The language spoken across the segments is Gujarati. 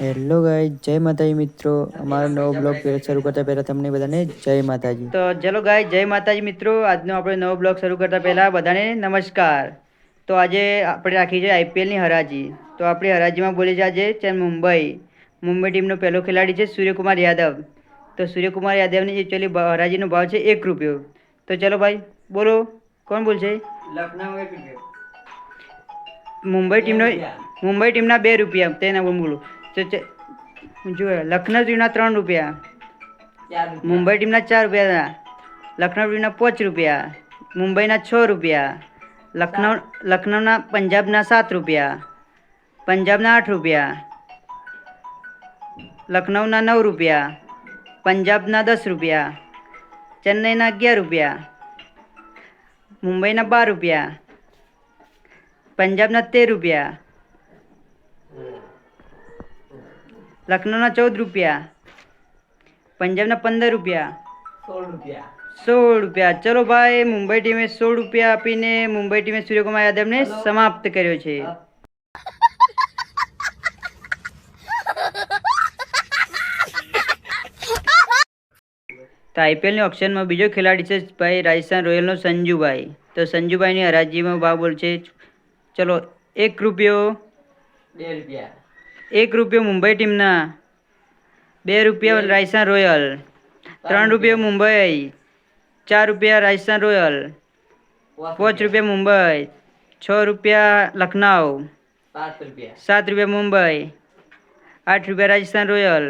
હેલો ગાઈઝ જય માતાજી મિત્રો. અમારો નવો બ્લોગ શરૂ કરતા પહેલા તમને બધાને જય માતાજી. તો ચલો ગાય જય માતાજી મિત્રો. આજનો આપણે નવો બ્લોગ શરૂ કરતા પહેલા બધાને નમસ્કાર. તો આજે આપણે રાખી છે આઈપીએલની હરાજી. તો આપણી હરાજીમાં બોલી છે આજે છે મુંબઈ. મુંબઈ ટીમનો પહેલો ખેલાડી છે સૂર્યકુમાર યાદવ. તો સૂર્યકુમાર યાદવની એકચ્યુઅલી હરાજીનો ભાવ છે એક રૂપિયો. તો ચલો ભાઈ બોલો કોણ બોલશે? લખનઉ મુંબઈ ટીમનો મુંબઈ ટીમના બે રૂપિયા તેના બોલું. બોલું તો ચ- જો લખનઉ ટીમના ત્રણ રૂપિયા. રૂપિયા. મુંબઈ ટીમના ચાર રૂપિયા લખનઉ ટીમના પાંચ રૂપિયા. મુંબઈના છ રૂપિયા. લખનઉ લખનઉના પંજાબના સાત રૂપિયા. પંજાબના આઠ રૂપિયા. લખનઉના નવ રૂપિયા. પંજાબના દસ રૂપિયા. ચેન્નઈના અગિયાર રૂપિયા. મુંબઈના બાર રૂપિયા. પંજાબના તેર રૂપિયા. લખનઉના ચૌદ રૂપિયા. પંજાબના પંદર રૂપિયા. સોળ રૂપિયા. સોળ રૂપિયા. ચલો ભાઈ મુંબઈ ટીમે સોળ રૂપિયા આપીને મુંબઈ ટીમે સૂર્યકુમાર યાદવને સમાપ્ત કર્યો છે. તો આઈપીએલની ઓપ્શનમાં બીજો ખેલાડી છે ભાઈ રાજસ્થાન રોયલનો સંજુભાઈ. તો સંજુભાઈની હરાજીમાં ભાવ બોલ છે ચલો એક રૂપિયો. બે રૂપિયા. એક રૂપિયો મુંબઈ ટીમના બે રૂપિયા રાજસ્થાન રોયલ ત્રણ રૂપિયા મુંબઈ ચાર રૂપિયા રાજસ્થાન રોયલ પાંચ રૂપિયા. મુંબઈ છ રૂપિયા લખનઉ સાત રૂપિયા. મુંબઈ આઠ રૂપિયા રાજસ્થાન રોયલ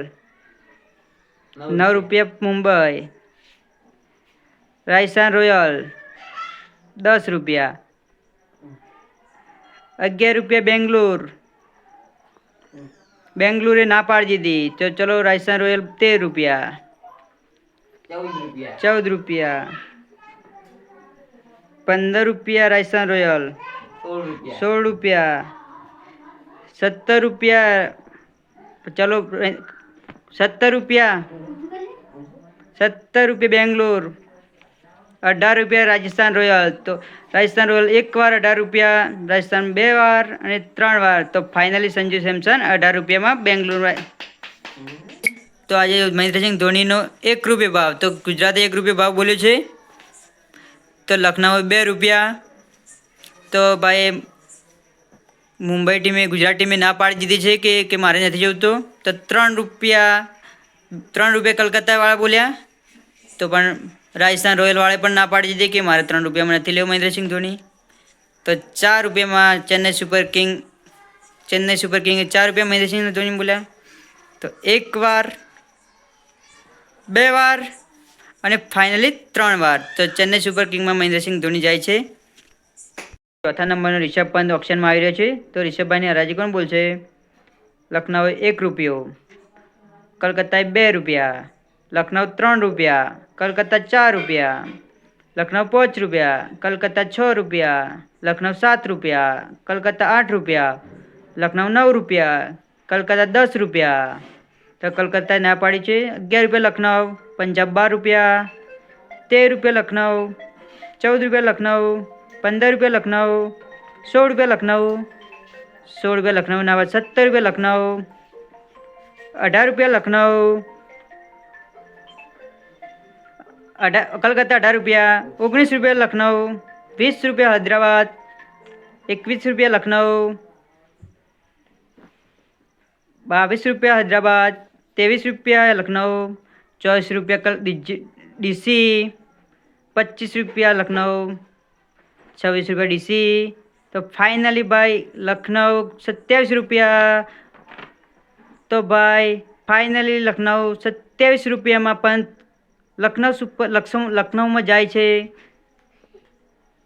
નવ રૂપિયા. મુંબઈ રાજસ્થાન રોયલ દસ રૂપિયા. અગિયાર રૂપિયા બેંગ્લોર બેંગ્લોરે ના પાડી દીધી. તો ચલો રાજસ્થાન રોયલ તેર રૂપિયા. ચૌદ રૂપિયા. પંદર રૂપિયા રાજસ્થાન રોયલ. સોળ રૂપિયા. સોળ રૂપિયા. સત્તર રૂપિયા. ચલો સત્તર રૂપિયા. સત્તર રૂપિયા બેંગ્લોર. અઢાર રૂપિયા રાજસ્થાન રોયલ. તો રાજસ્થાન રોયલ એક વાર અઢાર રૂપિયા, રાજસ્થાન બે વાર અને ત્રણ વાર. તો ફાઇનલી સંજુ સેમસન અઢાર રૂપિયામાં બેંગ્લોર તો આજે મહેન્દ્રસિંહ ધોનીનો એક રૂપિયા ભાવ. તો ગુજરાતે એક રૂપિયા ભાવ બોલ્યો છે. તો લખનઉ બે રૂપિયા. તો ભાઈ, મુંબઈ ટીમે, ગુજરાત ટીમે ના પાડી દીધી છે કે કે મારે નથી જોઈતું તો ત્રણ રૂપિયા ત્રણ રૂપિયા કલકત્તાવાળા બોલ્યા. તો પણ રાજસ્થાન રોયલવાળે પણ ના પાડી દીધી કે મારે ત્રણ રૂપિયામાં નથી લેવું મહેન્દ્રસિંહ ધોની. તો ચાર રૂપિયામાં Chennai super king, Chennai super કિંગે ચાર રૂપિયા મહેન્દ્રસિંહ ધોની બોલ્યા. તો એક વાર, બે વાર અને ફાઇનલી ત્રણ વાર તો ચેન્નઈ સુપર કિંગમાં મહેન્દ્રસિંહ ધોની જાય છે. ચોથા નંબરનો રિષભ પંત ઓપ્શનમાં આવી રહ્યો છે. તો રિષભભાઈની હરાજી કોણ બોલશે? લખનઉ એક રૂપિયો, કલકત્તાએ બે રૂપિયા, લખનઉ ત્રણ રૂપિયા કલકત્તા ચાર રૂપિયા, લખનઉ પાંચ રૂપિયા, કલકત્તા છ રૂપિયા, લખનઉ સાત રૂપિયા, કલકત્તા આઠ રૂપિયા, લખનઉ નવ રૂપિયા, કલકત્તા દસ રૂપિયા. તો કલકત્તાએ ના પાડી છે અગિયાર રૂપિયા લખનઉ, પંજાબ બાર રૂપિયા, તેર રૂપિયા લખનઉ, ચૌદ રૂપિયા લખનઉ, પંદર રૂપિયા લખનઉ, સોળ રૂપિયા લખનઉ, સોળ રૂપિયા લખનઉના બાદ સત્તર રૂપિયા લખનઉ, અઢાર રૂપિયા લખનઉ અઢાર કલકત્તા અઢાર રૂપિયા ઓગણીસ રૂપિયા લખનઉ વીસ રૂપિયા હૈદરાબાદ એકવીસ રૂપિયા લખનઉ બાવીસ રૂપિયા હૈદરાબાદ ત્રેવીસ રૂપિયા લખનઉ ચોવીસ રૂપિયા કલ ડીજી- ડીસી પચીસ રૂપિયા લખનઉ છવ્વીસ રૂપિયા ડીસી તો ફાઇનલી ભાઈ લખનઉ સત્યાવીસ રૂપિયા તો ભાઈ ફાઇનલી લખનઉ સત્યાવીસ રૂપિયામાં પણ લખનઉ સુપર લખનઉ લખનઉમાં જાય છે.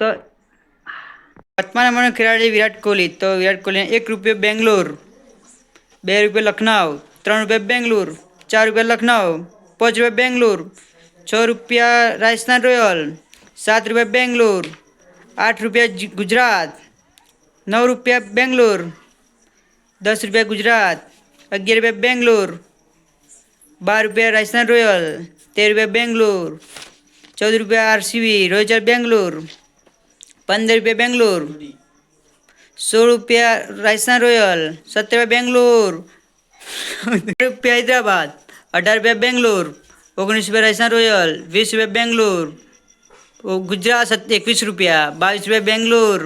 તો પાંચમા નંબરનો ખેલાડી વિરાટ કોહલી. તો વિરાટ કોહલી એક રૂપિયો બેંગ્લોર, બે રૂપિયા લખનઉ ત્રણ રૂપિયા બેંગ્લોર, ચાર રૂપિયા લખનઉ પાંચ રૂપિયા બેંગ્લોર, છ રૂપિયા રાજસ્થાન રોયલ, સાત રૂપિયા બેંગ્લોર, આઠ રૂપિયા ગુજરાત, નવ રૂપિયા બેંગ્લોર, દસ રૂપિયા ગુજરાત, અગિયાર રૂપિયા બેંગ્લોર, બાર રૂપિયા રાજસ્થાન રોયલ તેર રૂપિયા બેંગ્લોર ચૌદ રૂપિયા આરસીબી રોયલ બેંગ્લોર પંદર રૂપિયા બેંગ્લોર સોળ રૂપિયા રાજસ્થાન રોયલ સત્તર રૂપિયા બેંગ્લોર રૂપિયા હૈદરાબાદ અઢાર રૂપિયા બેંગ્લોર ઓગણીસ રૂપિયા રાજસ્થાન રોયલ વીસ રૂપિયા બેંગ્લોર ઓ ગુજરાત સત- એકવીસ રૂપિયા બાવીસ રૂપિયા બેંગ્લોર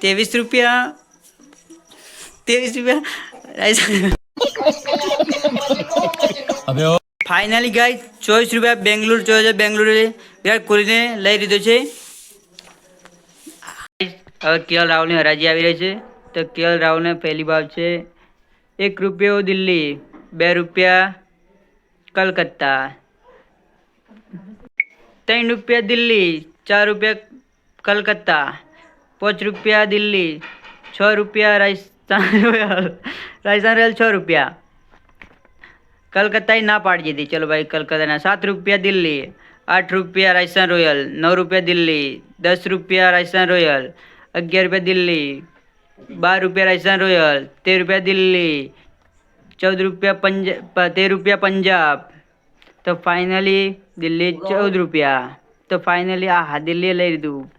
ત્રેવીસ રૂપિયા ત્રેવીસ રૂપિયા રાજસ્થાન ફાઇનલી ગાય ચોવીસ રૂપિયા બેંગ્લોર ચોવીસ બેંગ્લોરે વિરાટ કોહલીને લઈ લીધો છે. હવે કેએલ રાહુલની હરાજી આવી રહી છે. તો કેએલ રાહુલને પહેલી ભાવ છે. એક રૂપિયો દિલ્હી, બે રૂપિયા કલકત્તા. ત્રણ રૂપિયા દિલ્હી, ચાર રૂપિયા કલકત્તા. પાંચ રૂપિયા દિલ્હી, છ રૂપિયા રાજસ્થાન રોયલ. રાજસ્થાન રોયલ છ રૂપિયા. કલકત્તાએ ના પાડી દીધી. ચલો ભાઈ, કલકત્તાના સાત રૂપિયા દિલ્હી, આઠ રૂપિયા રાજસ્થાન રોયલ, નવ રૂપિયા દિલ્હી, દસ રૂપિયા રાજસ્થાન રોયલ, અગિયાર રૂપિયા દિલ્હી, બાર રૂપિયા રાજસ્થાન રોયલ, તેર રૂપિયા દિલ્હી, ચૌદ રૂપિયા પંજાબ તેર રૂપિયા પંજાબ. તો ફાઇનલી દિલ્હી ચૌદ રૂપિયા. તો ફાઇનલી આ હા, દિલ્હીએ લઈ લીધું.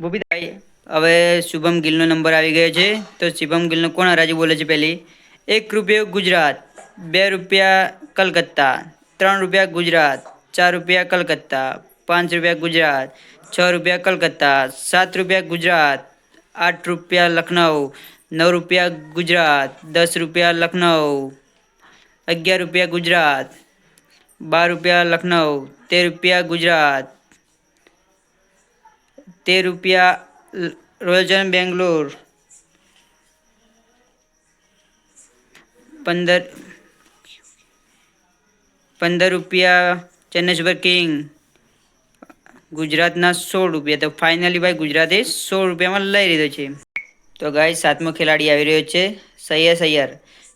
ભૂપીભાઈ હવે શુભમ ગિલનો નંબર આવી ગયો છે. તો શુભમ ગિલનો કોણ હરાજી બોલે છે પહેલી? એક રૂપિયો ગુજરાત. બે રૂપિયા કલકત્તા, ત્રણ રૂપિયા ગુજરાત, ચાર રૂપિયા કલકત્તા, પાંચ રૂપિયા ગુજરાત, છ રૂપિયા કલકત્તા, સાત રૂપિયા ગુજરાત, આઠ રૂપિયા લખનઉ, નવ રૂપિયા ગુજરાત, દસ રૂપિયા લખનઉ, અગિયાર રૂપિયા ગુજરાત, બાર રૂપિયા લખનઉ, તેર રૂપિયા ગુજરાત, તેર રૂપિયા લ- રોયલ ચેલેન્જ બેંગ્લોર, પંદર પંદર રૂપિયા ચેન્નઈ સુપર કિંગ. ગુજરાતના સોળ રૂપિયા. તો ફાઇનલી ભાઈ ગુજરાતે સોળ રૂપિયામાં લઈ લીધો છે. તો ગાય સાતમો ખેલાડી આવી રહ્યો છે, સૈયદ સૈયર.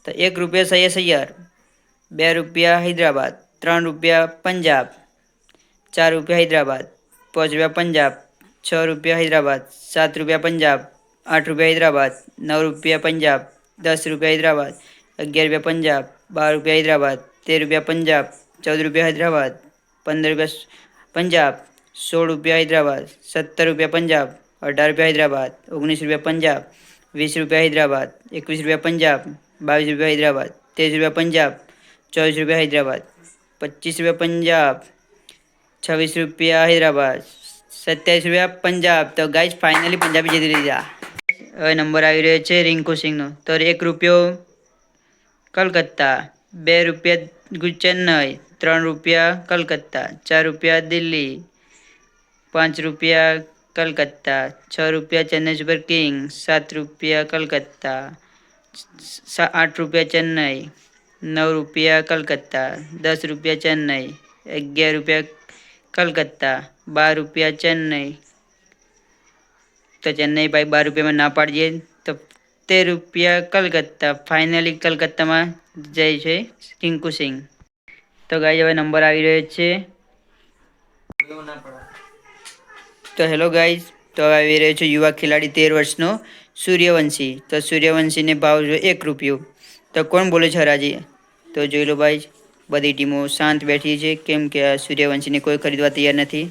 તો એક રૂપિયા સૈયદ સૈયર, બે રૂપિયા હૈદરાબાદ, ત્રણ રૂપિયા પંજાબ, ચાર રૂપિયા હૈદરાબાદ, પાંચ રૂપિયા પંજાબ, છ રૂપિયા હૈદરાબાદ, સાત રૂપિયા પંજાબ, આઠ રૂપિયા હૈદરાબાદ, નવ રૂપિયા પંજાબ, દસ રૂપિયા હૈદરાબાદ, અગિયાર રૂપિયા પંજાબ, બાર રૂપિયા હૈદરાબાદ તેર રૂપિયા પંજાબ, ચૌદ રૂપિયા હૈદરાબાદ, પંદર રૂપિયા પંજાબ, સોળ રૂપિયા હૈદરાબાદ, સત્તર રૂપિયા પંજાબ, અઢાર રૂપિયા હૈદરાબાદ, ઓગણીસ રૂપિયા પંજાબ, વીસ રૂપિયા હૈદરાબાદ, એકવીસ રૂપિયા પંજાબ, બાવીસ રૂપિયા હૈદરાબાદ ત્રીસ રૂપિયા પંજાબ, ચોવીસ રૂપિયા હૈદરાબાદ, પચીસ રૂપિયા પંજાબ, છવ્વીસ રૂપિયા હૈદરાબાદ, સત્યાવીસ રૂપિયા પંજાબ. તો ગાઈઝ ફાઇનલી પંજાબી જીતી લીધા. હવે નંબર આવી રહ્યો છે રિંકુ સિંહનો. તો એક રૂપિયો કલકત્તા, બે રૂપિયા ચેન્નઈ ત્રણ રૂપિયા કલકત્તા ચાર રૂપિયા દિલ્હી પાંચ રૂપિયા કલકત્તા છ રૂપિયા ચેન્નઈ સુપર કિંગ સાત રૂપિયા કલકત્તા સા- આઠ રૂપિયા ચેન્નઈ નવ રૂપિયા કલકત્તા દસ રૂપિયા ચેન્નઈ અગિયાર રૂપિયા કલકત્તા બાર રૂપિયા ચેન્નઈ તો ચેન્નઈ ભાઈ બાર રૂપિયામાં ના પાડીએ તો તેર રૂપિયા કલકત્તા. ફાઇનલી કલકત્તામાં જાય છે રિંકુ સિંહ. તો ગાઈઝ હવે નંબર આવી રહ્યો છે. તો હેલો ગાઈઝ તો હવે આવી રહ્યો છે યુવા ખેલાડી તેર વર્ષનો સૂર્યવંશી. તો સૂર્યવંશીને ભાવ જો એક રૂપિયો. તો કોણ બોલે છે હરાજી? તો જોઈ લો ભાઈ, બધી ટીમો શાંત બેઠી છે. કેમ કે આ સૂર્યવંશીને કોઈ ખરીદવા તૈયાર નથી.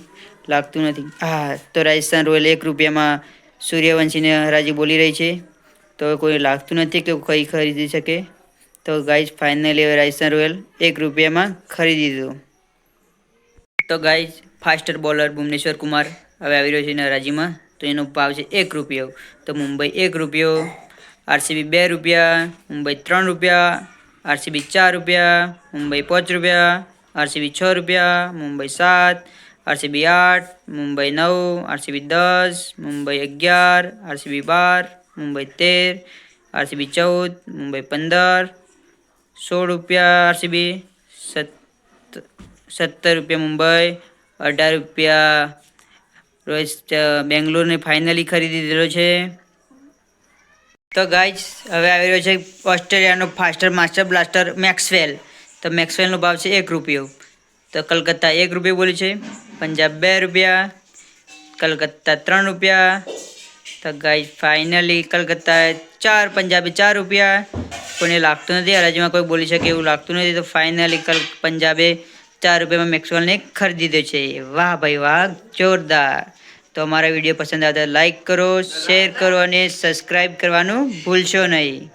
લાગતું નથી. હા, તો રાજસ્થાન રોયલ એક રૂપિયામાં સૂર્યવંશીને હરાજી બોલી રહી છે. તો કોઈ લાગતું નથી કે કંઈ ખરીદી શકે. તો ગાઈઝ ફાઇનલી હવે રાજસ્થાન રોયલ એક રૂપિયામાં ખરીદી દીધું તો guys faster bowler Bhuvneshwar Kumar હવે આવી રહ્યો છે એના હરાજીમાં તો એનો ભાવ છે એક રૂપિયો. તો મુંબઈ એક રૂપિયો આરસીબી બે રૂપિયા, મુંબઈ ત્રણ રૂપિયા આરસીબી ચાર રૂપિયા, મુંબઈ પાંચ રૂપિયા આરસીબી છ રૂપિયા, મુંબઈ સાત આરસીબી આઠ, મુંબઈ નવ આરસીબી દસ, મુંબઈ અગિયાર આરસીબી બાર મુંબઈ તેર, આરસીબી ચૌદ, મુંબઈ પંદર, સોળ રૂપિયા આરસીબી સત સત્તર રૂપિયા મુંબઈ, અઢાર રૂપિયા રોહિત બેંગ્લોરને ફાઇનલી ખરીદી દીધો છે. તો ગાઈઝ હવે આવી રહ્યો છે ઓસ્ટ્રેલિયાનો ફાસ્ટર માસ્ટર બ્લાસ્ટર મેક્સવેલ તો મેક્સવેલનો ભાવ છે એક રૂપિયો. તો કલકત્તા એક રૂપિયો બોલી છે, પંજાબ બે રૂપિયા, કલકત્તા ત્રણ રૂપિયા તો ગાઈઝ ફાઇનલી કલકત્તા ચાર પંજાબી, ચાર રૂપિયા કોઈને લાગતું નથી. હરાજીમાં કોઈ બોલી શકે એવું લાગતું નથી. તો ફાઇનલી કલ, પંજાબે ચાર રૂપિયામાં મેક્સવેલને ખરીદી દીધો છે. વાહ ભાઈ વાહ, જોરદાર. તો અમારા વીડિયો પસંદ આવતા લાઈક કરો શેર કરો અને સબસ્ક્રાઈબ કરવાનું ભૂલશો નહીં.